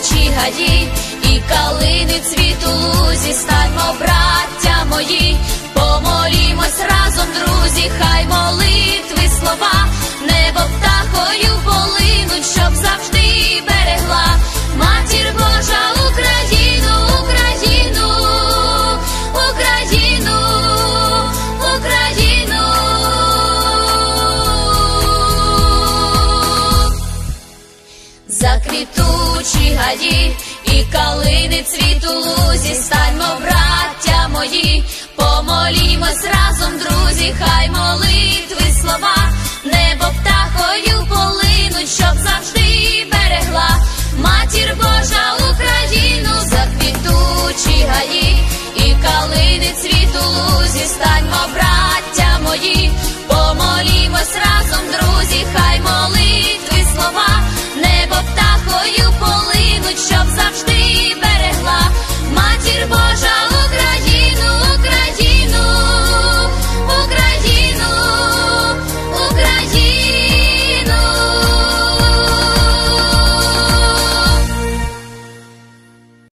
заквітучі гаї і калини цвіту лузі, станьмо, браття мої, Заквітучі і калини цвіту лузі, станьмо, браття мої, помолімось разом, друзі, хай молитви